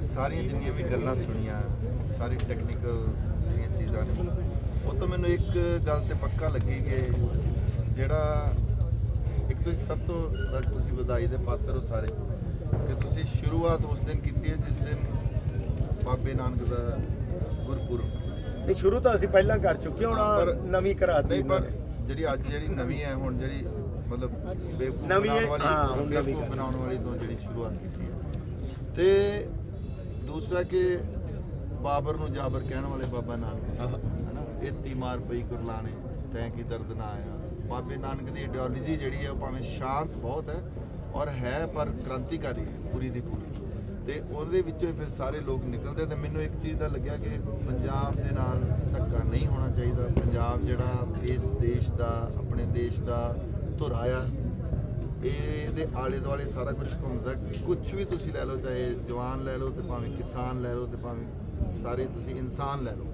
ਸਾਰੀਆਂ ਜਿੰਨੀਆਂ ਵੀ ਗੱਲਾਂ ਸੁਣੀਆਂ ਸਾਰੀ ਟੈਕਨੀਕਲ ਜਿਹੜੀਆਂ ਚੀਜ਼ਾਂ ਨੇ ਉਹ ਤੋਂ ਮੈਨੂੰ ਇੱਕ ਗੱਲ ਤੇ ਪੱਕਾ ਲੱਗੀ ਕਿ ਜਿਹੜਾ ਇੱਕ ਤੁਸੀਂ ਸਭ ਤੋਂ ਵੱਧ ਤੁਸੀਂ ਵਧਾਈ ਦੇ ਪਾਤਰ ਹੋ ਸਾਰੇ ਕਿ ਤੁਸੀਂ ਸ਼ੁਰੂਆਤ ਉਸ ਦਿਨ ਕੀਤੀ ਹੈ ਜਿਸ ਦਿਨ ਬਾਬੇ ਨਾਨਕ ਦਾ ਗੁਰਪੁਰਬ। ਨਹੀਂ ਸ਼ੁਰੂ ਤਾਂ ਅਸੀਂ ਪਹਿਲਾਂ ਕਰ ਚੁੱਕੇ ਹੁਣ ਨਵੀਂ ਕਰਾਤੀ ਨਹੀਂ ਪਰ ਜਿਹੜੀ ਅੱਜ ਜਿਹੜੀ ਨਵੀਂ ਹੈ ਹੁਣ ਜਿਹੜੀ ਮਤਲਬ ਨਵੀਂ ਹੈ, ਹਾਂ, ਹੁਣ ਨਵੀਂ ਕਰ। ਬਣਾਉਣ ਵਾਲੀ ਤੋਂ ਜਿਹੜੀ ਸ਼ੁਰੂਆਤ ਕੀਤੀ ਹੈ। ਤੇ ਦੂਸਰਾ ਕਿ ਬਾਬਰ ਨੂੰ ਜਾਬਰ ਕਹਿਣ ਵਾਲੇ ਬਾਬਾ ਨਾਨਕ ਸੀ ਹਨਾ? ਇਤੀ ਮਾਰ ਪਈ ਕੁਰਲਾਣੇ ਤੈਂ ਕੀ ਦਰਦ ਨਾ ਆਇਆ। ਬਾਬੇ ਨਾਨਕ ਦੀ ਆਈਡੀਓਲੋਜੀ ਜਿਹੜੀ ਹੈ ਉਹ ਭਾਵੇਂ ਸ਼ਾਂਤ ਬਹੁਤ ਹੈ ਔਰ ਹੈ ਪਰ ਕ੍ਰਾਂਤੀਕਾਰੀ ਹੈ ਪੂਰੀ ਦੀ ਪੂਰੀ। ਤੇ ਉਹਦੇ ਵਿੱਚੋਂ ਫਿਰ ਸਾਰੇ ਲੋਕ ਨਿਕਲਦੇ ਤੇ ਮੈਨੂੰ ਇੱਕ ਚੀਜ਼ ਦਾ ਲੱਗਿਆ ਕਿ ਪੰਜਾਬ ਦੇ ਨਾਲ ਧੱਕਾ ਨਹੀਂ ਹੋਣਾ ਚਾਹੀਦਾ। ਪੰਜਾਬ ਜਿਹੜਾ ਇਸ ਦੇਸ਼ ਦਾ ਆਪਣੇ ਦੇਸ਼ ਦਾ ਧੁਰਾ ਆ ਇਹਦੇ ਆਲੇ ਦੁਆਲੇ ਸਾਰਾ ਕੁਝ ਘੁੰਮਦਾ। ਕੁਝ ਵੀ ਤੁਸੀਂ ਲੈ ਲਓ ਚਾਹੇ ਜਵਾਨ ਲੈ ਲਓ ਤੇ ਭਾਵੇਂ ਕਿਸਾਨ ਲੈ ਲਓ ਤੇ ਭਾਵੇਂ ਸਾਰੇ ਤੁਸੀਂ ਇਨਸਾਨ ਲੈ ਲਓ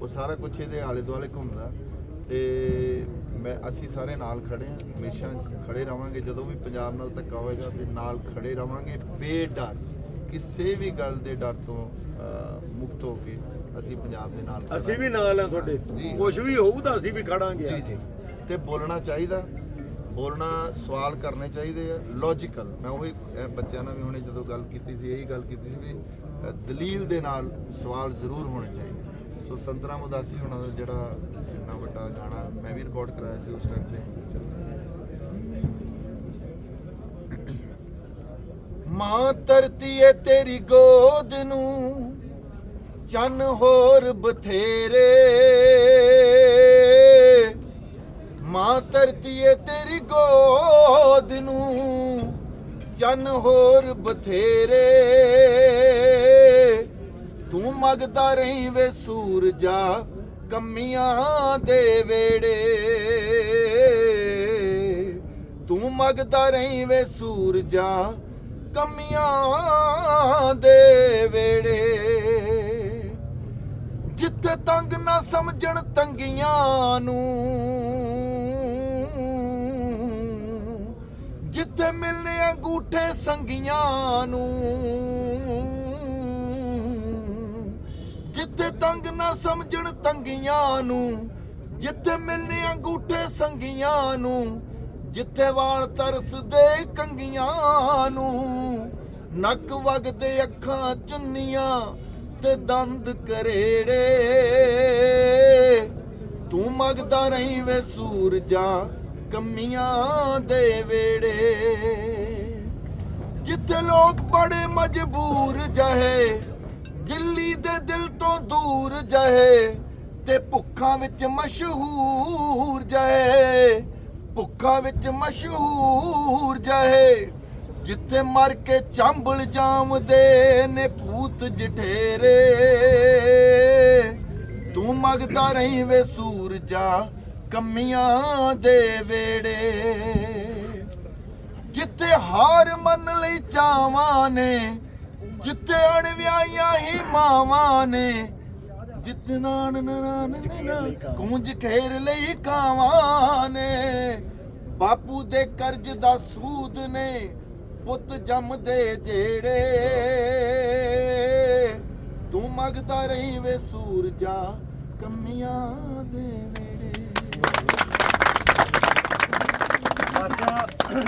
ਉਹ ਸਾਰਾ ਕੁਝ ਇਹਦੇ ਆਲੇ ਦੁਆਲੇ ਘੁੰਮਦਾ। ਤੇ ਮੈਂ ਅਸੀਂ ਸਾਰੇ ਨਾਲ ਖੜੇ ਹਾਂ ਹਮੇਸ਼ਾ ਖੜੇ ਰਵਾਂਗੇ। ਜਦੋਂ ਵੀ ਪੰਜਾਬ ਨਾਲ ਧੱਕਾ ਹੋਏਗਾ ਤੇ ਨਾਲ ਖੜੇ ਰਵਾਂਗੇ ਬੇਡਰ ਕਿਸੇ ਵੀ ਗੱਲ ਦੇ ਡਰ ਤੋਂ ਮੁਕਤ ਹੋ ਕੇ ਅਸੀਂ ਪੰਜਾਬ ਦੇ ਨਾਲ ਅਸੀਂ। ਵੀ ਨਾਲ ਆ ਤੁਹਾਡੇ। ਕੁਝ ਵੀ ਹੋਊ ਤਾਂ ਅਸੀਂ ਵੀ ਖੜਾਂਗੇ। ਜੀ ਜੀ। ਤੇ ਬੋਲਣਾ ਚਾਹੀਦਾ। ਬੋਲਣਾ ਸਵਾਲ ਕਰਨੇ ਚਾਹੀਦੇ ਆ ਲੌਜੀਕਲ ਮੈਂ ਉਹੀ ਅਹ, ਬੱਚਿਆਂ ਨਾਲ ਵੀ ਹੁਣੇ ਜਦੋਂ ਗੱਲ ਕੀਤੀ ਸੀ ਇਹੀ ਗੱਲ ਕੀਤੀ ਸੀ ਵੀ ਦਲੀਲ ਦੇ ਨਾਲ ਸਵਾਲ ਜ਼ਰੂਰ ਹੋਣੇ ਚਾਹੀਦੇ। ਸੋ ਸੰਤਰਾ ਉਦਾਸੀ ਹੋਣਾ ਦਾ ਜਿਹੜਾ ਇੰਨਾ ਵੱਡਾ ਗਾਣਾ ਮੈਂ ਵੀ ਰਿਕਾਰਡ ਕਰਾਇਆ ਸੀ ਉਸ ਟਾਈਮ ਤੇ। ਮਾਂ ਧਰਤੀ ਏ ਤੇਰੀ ਗੋਦ ਨੂੰ ਚੰਨ ਹੋਰ ਬਥੇਰੇ। ਚੰਨ ਹੋਰ ਬਥੇਰੇ। ਤੂੰ ਮਗਦਾ ਰਹੀ ਵੇ ਸੂਰਜਾ, ਕਮੀਆਂ ਦੇ ਵੇੜੇ। ਤੂੰ ਮਗਦਾ ਰਹੀ ਵੇ ਸੂਰਜਾ, ਕਮੀਆਂ ਦੇ ਵੇੜੇ। ਜਿੱਥੇ ਤੰਗ ਨਾ ਸਮਝਣ ਤੰਗੀਆਂ ਨੂੰ ਮਿਲਨੇ ਅੰਗੂਠੇ ਸੰਗੀਆਂ ਨੂੰ। ਜਿੱਥੇ ਤੰਗ ਨਾ ਸਮਝਣ ਤੰਗੀਆਂ ਨੂੰ, ਜਿੱਥੇ ਮਿਲਨੇ ਅੰਗੂਠੇ ਸੰਗੀਆਂ ਨੂੰ, ਜਿੱਥੇ ਵਾਲ ਤਰਸਦੇ ਕੰਗੀਆਂ ਨੂੰ। ਨੱਕ ਵਗਦੇ ਅੱਖਾਂ ਚੁੰਨੀਆਂ ਤੇ ਦੰਦ ਕਰੇੜੇ। ਤੂੰ ਮਗਦਾ ਰਹੀਂ ਵੇ ਸੂਰਜਾ ਕੰਮੀਆਂ ਦੇ ਵੇੜੇ, ਜਿੱਥੇ ਲੋਕ ਬੜੇ ਮਜਬੂਰ ਜਹੇ ਦਿੱਲੀ ਦੇ ਦਿਲ ਤੋਂ ਦੂਰ ਜਹੇ, ਤੇ ਭੁੱਖਾਂ ਵਿੱਚ ਮਸ਼ਹੂਰ ਜਹੇ, ਭੁੱਖਾਂ ਵਿੱਚ ਮਸ਼ਹੂਰ ਜਹੇ, ਜਿੱਥੇ ਮਰ ਕੇ ਚੰਬਲ ਜਾਮਦੇ ਨੇ ਭੂਤ ਜਠੇਰੇ। ਤੂੰ ਮਗਦਾ ਰਹੀ ਵੇ ਸੂਰਜਾ ਕੰਮੀਆਂ ਦੇ ਵੇੜੇ। ਜਿੱਥੇ ਹਾਰ ਮੰਨ ਲਈ ਚਾਵਾਂ ਨੇ, ਜਿੱਥੇ ਅਣਵਿਆਈਆਂ ਹੀ ਮਾਵਾਂ ਨੇ, ਜਿੱਥੇ ਨਾਨ ਨਾਨ ਨਾ ਕੁੰਜ ਖੇਰ ਲਈ ਕਾਵਾਂ ਨੇ। ਬਾਪੂ ਦੇ ਕਰਜ਼ ਦਾ ਸੂਦ ਨੇ, ਪੁੱਤ ਜੰਮਦੇ ਜਿਹੜੇ ਤੂੰ ਮੰਗਦਾ ਰਹੀ ਵੇ ਸੂਰਜਾ ਕੰਮੀਆਂ ਦੇ ਵੇੜੇ। よく見たことある。